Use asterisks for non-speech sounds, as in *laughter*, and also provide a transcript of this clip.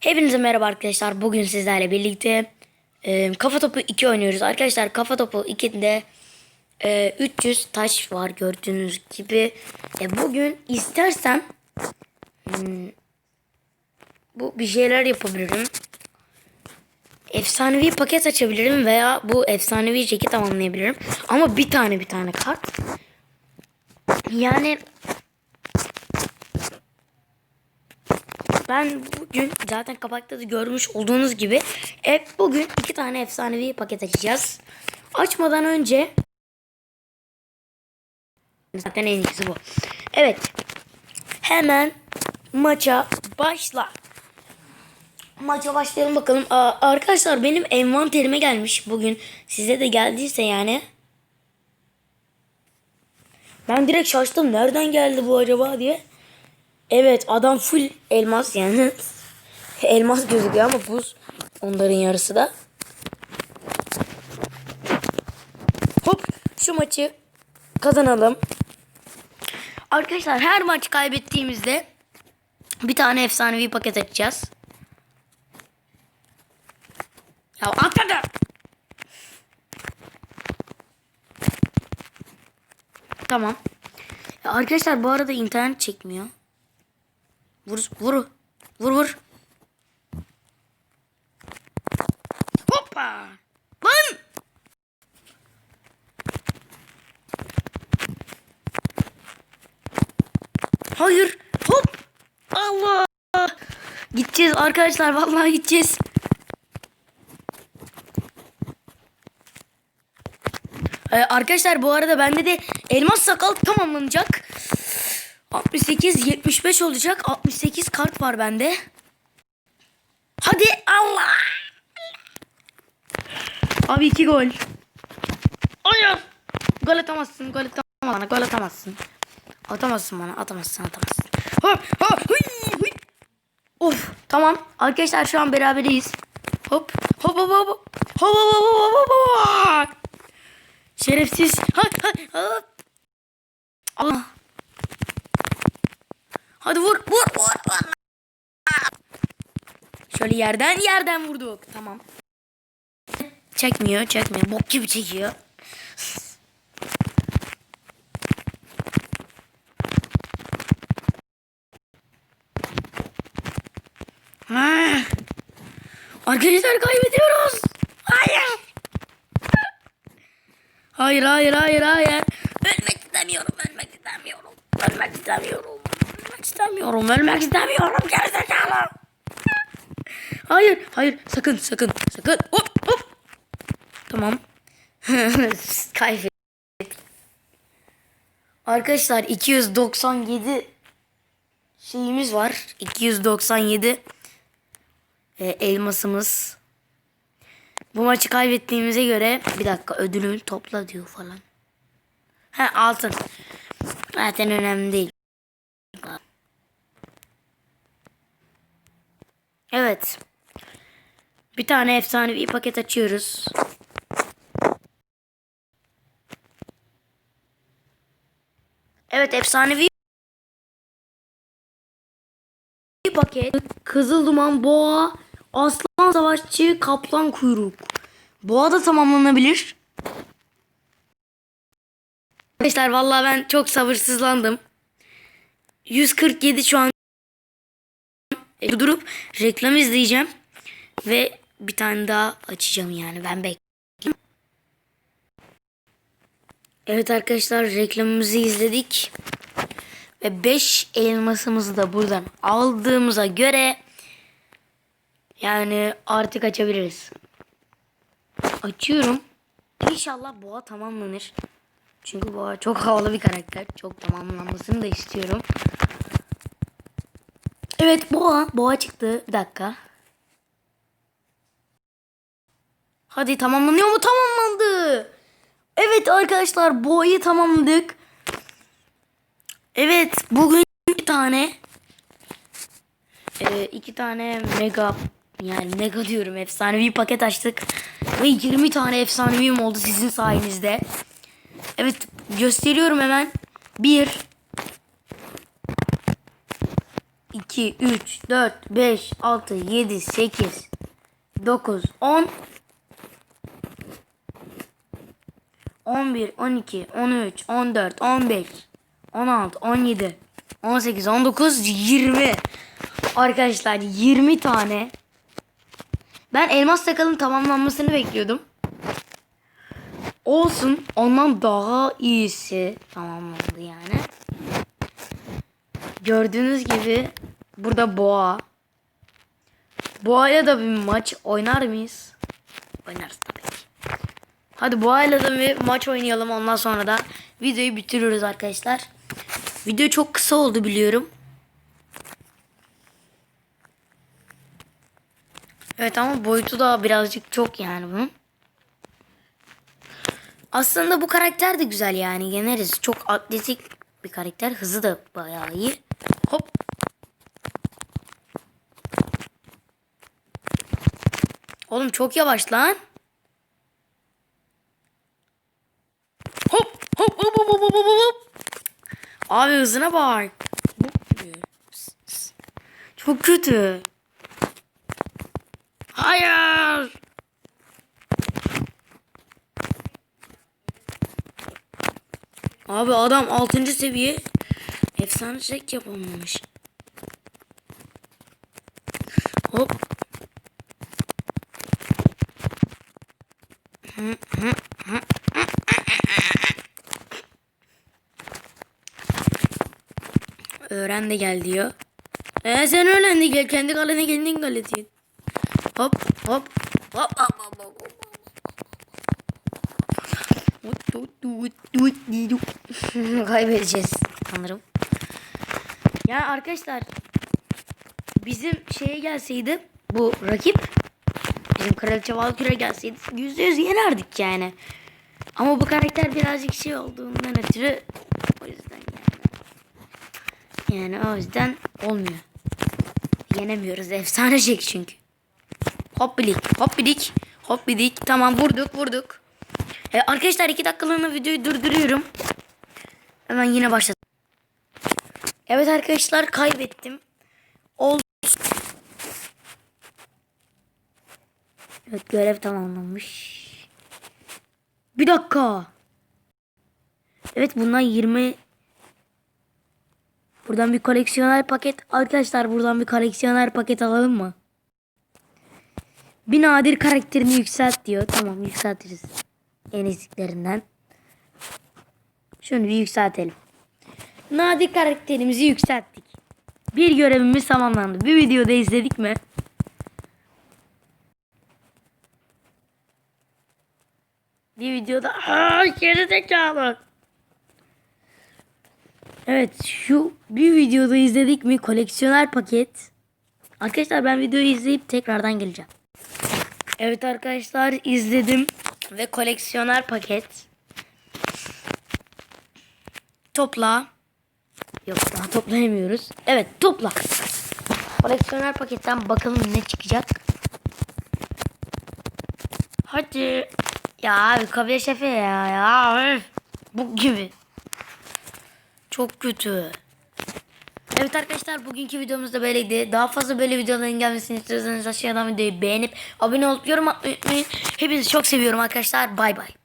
Hepinize merhaba arkadaşlar. Bugün sizlerle birlikte e, Kafa Topu 2 oynuyoruz. Arkadaşlar Kafa Topu 2'de e, 300 taş var gördüğünüz gibi. E, bugün istersem hmm, bu bir şeyler yapabilirim. Efsanevi paket açabilirim veya bu efsanevi jeki tamamlayabilirim. Ama bir tane bir tane kart. Yani Ben bugün zaten kapakta da görmüş olduğunuz gibi hep bugün iki tane efsanevi paket açacağız. Açmadan önce zaten en iyisi bu. Evet. Hemen maça başla. Maça başlayalım bakalım. Aa, arkadaşlar benim envanterime gelmiş bugün. Size de geldiyse yani. Ben direkt şaştım. Nereden geldi bu acaba diye. Evet adam full elmas yani. *laughs* elmas gözüküyor ama buz onların yarısı da. Hop şu maçı kazanalım. Arkadaşlar her maç kaybettiğimizde bir tane efsanevi paket açacağız. Ya atladı. Tamam. Ya arkadaşlar bu arada internet çekmiyor. Vur vur. Vur vur. Hoppa. Lan. Hayır. Hop. Allah. Gideceğiz arkadaşlar. Vallahi gideceğiz. Ee, arkadaşlar bu arada bende de elmas sakal tamamlanacak. 68 75 olacak. 68 kart var bende. Hadi Allah. Abi iki gol. Hayır. Gol atamazsın. Gol atamazsın. Gol atamazsın. Atamazsın bana. Atamazsın. Atamazsın. Hop hop. Hıy, hıy. Of tamam. Arkadaşlar şu an beraberiz. Hop hop hop hop. Hop hop hop hop hop. hop. Şerefsiz. Ha, ha, ha. Allah. Hadi vur vur vur vur. Şöyle yerden yerden vurduk. Tamam. Çekmiyor çekmiyor. Bok gibi çekiyor. Ha. Arkadaşlar kaybediyoruz. Hayır. Hayır hayır hayır hayır. Ölmek istemiyorum ölmek istemiyorum. Ölmek istemiyorum. Ölmek istemiyorum. Ölmek istemiyorum. Gerizekalı. Hayır hayır sakın sakın sakın. Hop hop. Tamam. *laughs* Kaybettik. Arkadaşlar 297 şeyimiz var. 297 e, elmasımız. Bu maçı kaybettiğimize göre bir dakika ödülümü topla diyor falan. Ha altın. Zaten önemli değil. Evet. Bir tane efsanevi paket açıyoruz. Evet efsanevi paket. Kızıl duman, boğa, aslan savaşçı, kaplan kuyruk. Boğa da tamamlanabilir. Arkadaşlar vallahi ben çok sabırsızlandım. 147 şu an e, durup reklam izleyeceğim ve bir tane daha açacağım yani ben bekliyorum. Evet arkadaşlar reklamımızı izledik. Ve 5 elmasımızı da buradan aldığımıza göre yani artık açabiliriz. Açıyorum. İnşallah boğa tamamlanır. Çünkü boğa çok havalı bir karakter. Çok tamamlanmasını da istiyorum. Evet boğa. Boğa çıktı. Bir dakika. Hadi tamamlanıyor mu? Tamamlandı. Evet arkadaşlar boğayı tamamladık. Evet bugün bir tane e, iki tane mega yani mega diyorum efsanevi paket açtık ve 20 tane efsanevim oldu sizin sayenizde. Evet gösteriyorum hemen. 1 2 2, 3, 4, 5, 6, 7, 8, 9, 10, 11, 12, 13, 14, 15, 16, 17, 18, 19, 20. Arkadaşlar 20 tane. Ben elmas sakalın tamamlanmasını bekliyordum. Olsun ondan daha iyisi tamamlandı yani. Gördüğünüz gibi burada boğa. Boğayla da bir maç oynar mıyız? Oynarız tabii ki. Hadi boğayla da bir maç oynayalım ondan sonra da videoyu bitiriyoruz arkadaşlar. Video çok kısa oldu biliyorum. Evet ama boyutu da birazcık çok yani bunun. Aslında bu karakter de güzel yani yeneriz. Çok atletik bir karakter. Hızı da bayağı iyi. Hop. Oğlum çok yavaş lan. Hop hop hop hop hop hop hop. Abi hızına bak. Çok kötü. Hayır. Abi adam 6. seviye efsane çek yapamamış. Hop. Öğren de gel diyor. Ee sen öğren de gel kendi kalene kendin kale diyor. Hop hop hop hop hop hop. Kaybedeceğiz sanırım. Ya arkadaşlar bizim şeye gelseydi bu rakip bizim Kraliçe Valkyrie gelseydi yüzde yüz yenerdik yani. Ama bu karakter birazcık şey olduğundan ötürü yani. O yüzden olmuyor. Yenemiyoruz. Efsane şey çünkü. Hoppidik, hoppidik, hoppidik. Tamam vurduk, vurduk. E, arkadaşlar iki dakikalığına videoyu durduruyorum. Hemen yine başladım. Evet arkadaşlar kaybettim. Olsun. Evet görev tamamlanmış. Bir dakika. Evet bundan 20 Buradan bir koleksiyoner paket. Arkadaşlar buradan bir koleksiyoner paket alalım mı? Bir nadir karakterini yükselt diyor. Tamam yükseltiriz. En eziklerinden. Şunu bir yükseltelim. Nadir karakterimizi yükselttik. Bir görevimiz tamamlandı. Bir videoda izledik mi? Bir videoda Aa, geri zekalı. Evet şu bir videoda izledik mi koleksiyoner paket. Arkadaşlar ben videoyu izleyip tekrardan geleceğim. Evet arkadaşlar izledim ve koleksiyoner paket. Topla. Yok daha toplayamıyoruz. Evet topla. Koleksiyoner paketten bakalım ne çıkacak. Hadi. Ya abi kabile şefi ya. ya. Bu gibi. Çok kötü. Evet arkadaşlar bugünkü videomuz da böyleydi. Daha fazla böyle videoların gelmesini istiyorsanız aşağıdan videoyu beğenip abone olup yorum atmayı unutmayın. Hepinizi çok seviyorum arkadaşlar. Bay bay.